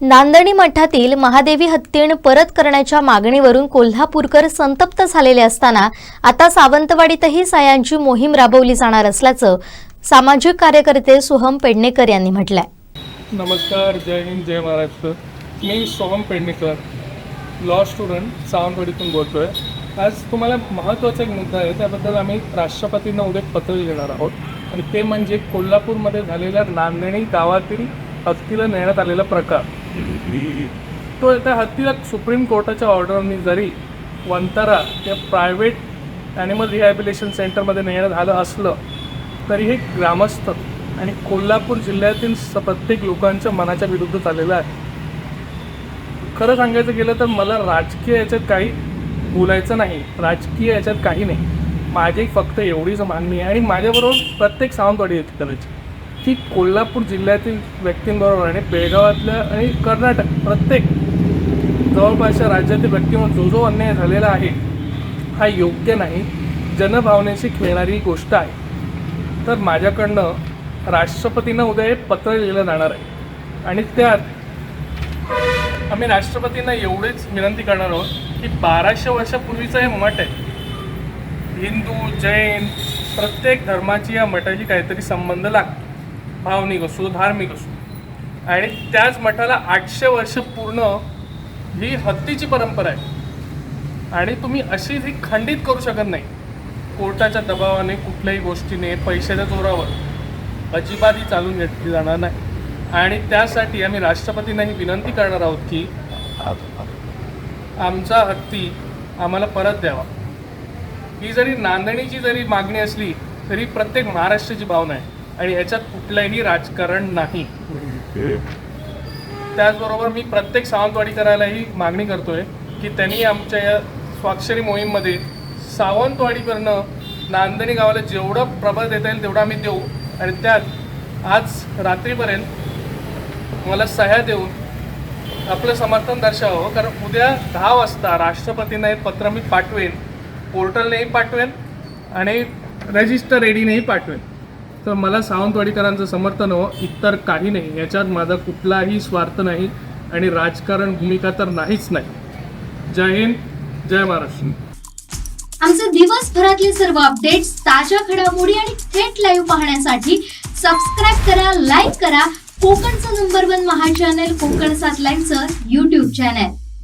नांदणी मठातील महादेवी हत्तीण परत करण्याच्या मागणीवरून कोल्हापूरकर संतप्त झालेले असताना आता सावंतवाडीतही सायांची मोहीम राबवली जाणार असल्याचं सामाजिक कार्यकर्ते सोहम पेडणेकर यांनी म्हटलंय. नमस्कार जय हिंद जय महाराष्ट्र. मी सोहम पेडणेकर लॉ स्टुडंट सावंतवाडीतून बोलतो आहे आज तुम्हाला महत्त्वाचा एक मुद्दा आहे त्याबद्दल आम्ही राष्ट्रपतींना उद्या पत्र लिहिणार आहोत. आणि ते म्हणजे कोल्हापूरमध्ये झालेल्या नांदणी गावातील हत्तीला नेण्यात आलेला प्रकार. तो त्या हत्तीला सुप्रीम कोर्टाच्या ऑर्डरनी जरी वंतारा त्या प्रायव्हेट ॲनिमल रिहॅबिलेशन सेंटरमध्ये नेण्यात आलं असलं तरी हे ग्रामस्थ आणि कोल्हापूर जिल्ह्यातील स प्रत्येक लोकांच्या मनाच्या विरुद्ध चाललेलं आहे. खरं सांगायचं गेलं तर मला राजकीय याच्यात काही बोलायचं नाही. राजकीय याच्यात काही नाही. माझी फक्त एवढीच मागणी आहे आणि माझ्याबरोबर प्रत्येक सावंतवाडी येते करायची की कोल्हापूर जिल्ह्यातील व्यक्तींबरोबर आणि बेळगावातल्या आणि कर्नाटक प्रत्येक जवळपासच्या राज्यातील व्यक्तींवर जो जो अन्याय झालेला आहे हा योग्य नाही. जनभावनेशी खेळणारी गोष्ट आहे. तर माझ्याकडनं राष्ट्रपतींना उद्या हे पत्र लिहिलं जाणार आहे. आणि त्यात आम्ही राष्ट्रपतींना एवढीच विनंती करणार आहोत की बाराशे वर्षापूर्वीचं हे मठ आहे. हिंदू जैन प्रत्येक धर्माची या मठाशी काहीतरी संबंध लागतो. भावनिक असो धार्मिक असो. आणि त्याच मठाला आठशे वर्ष पूर्ण ही हत्तीची परंपरा आहे. आणि तुम्ही अशी ही खंडित करू शकत नाही. कोर्टाच्या दबावाने कुठल्याही गोष्टीने पैशाच्या जोरावर अजिबात ही चालून घेतली जाणार नाही. आणि त्यासाठी आम्ही राष्ट्रपतींनाही विनंती करणार आहोत की आमचा हत्ती आम्हाला परत द्यावा. ही जरी नांदणीची जरी मागणी असली तरी प्रत्येक महाराष्ट्राची भावना आहे. आणि याच्यात कुठलंही राजकारण नाही. त्याचबरोबर मी प्रत्येक सावंतवाडीकराला ही मागणी करतोय की त्यांनी आमच्या या स्वाक्षरी मोहीममध्ये सावंतवाडीकडनं नांदणी गावाला जेवढं प्रबळ देता येईल तेवढं आम्ही देऊ. आणि त्यात आज रात्रीपर्यंत मला सह्या देऊन आपलं समर्थन दर्शवावं. कारण उद्या दहा वाजता राष्ट्रपतींना हे पत्र मी पाठवेन पोर्टलनेही पाठवेन आणि रजिस्टर रेडीनेही पाठवेन. तर मला सावंतवाडीकरांचं समर्थन हो इतर काही नाही. याच्यात माझा कुठलाही स्वार्थ नाही आणि राजकारण भूमिका तर नाहीच नाही. जय हिंद जय महाराष्ट्र. आमचे दिवसभरातले सर्व अपडेट्स ताज्या घडामोडी आणि थेट लाईव्ह पाहण्यासाठी सबस्क्राईब करा लाईक करा. कोकणचं नंबर वन महा चॅनल कोकण सात लाईव्हचं युट्यूब चॅनल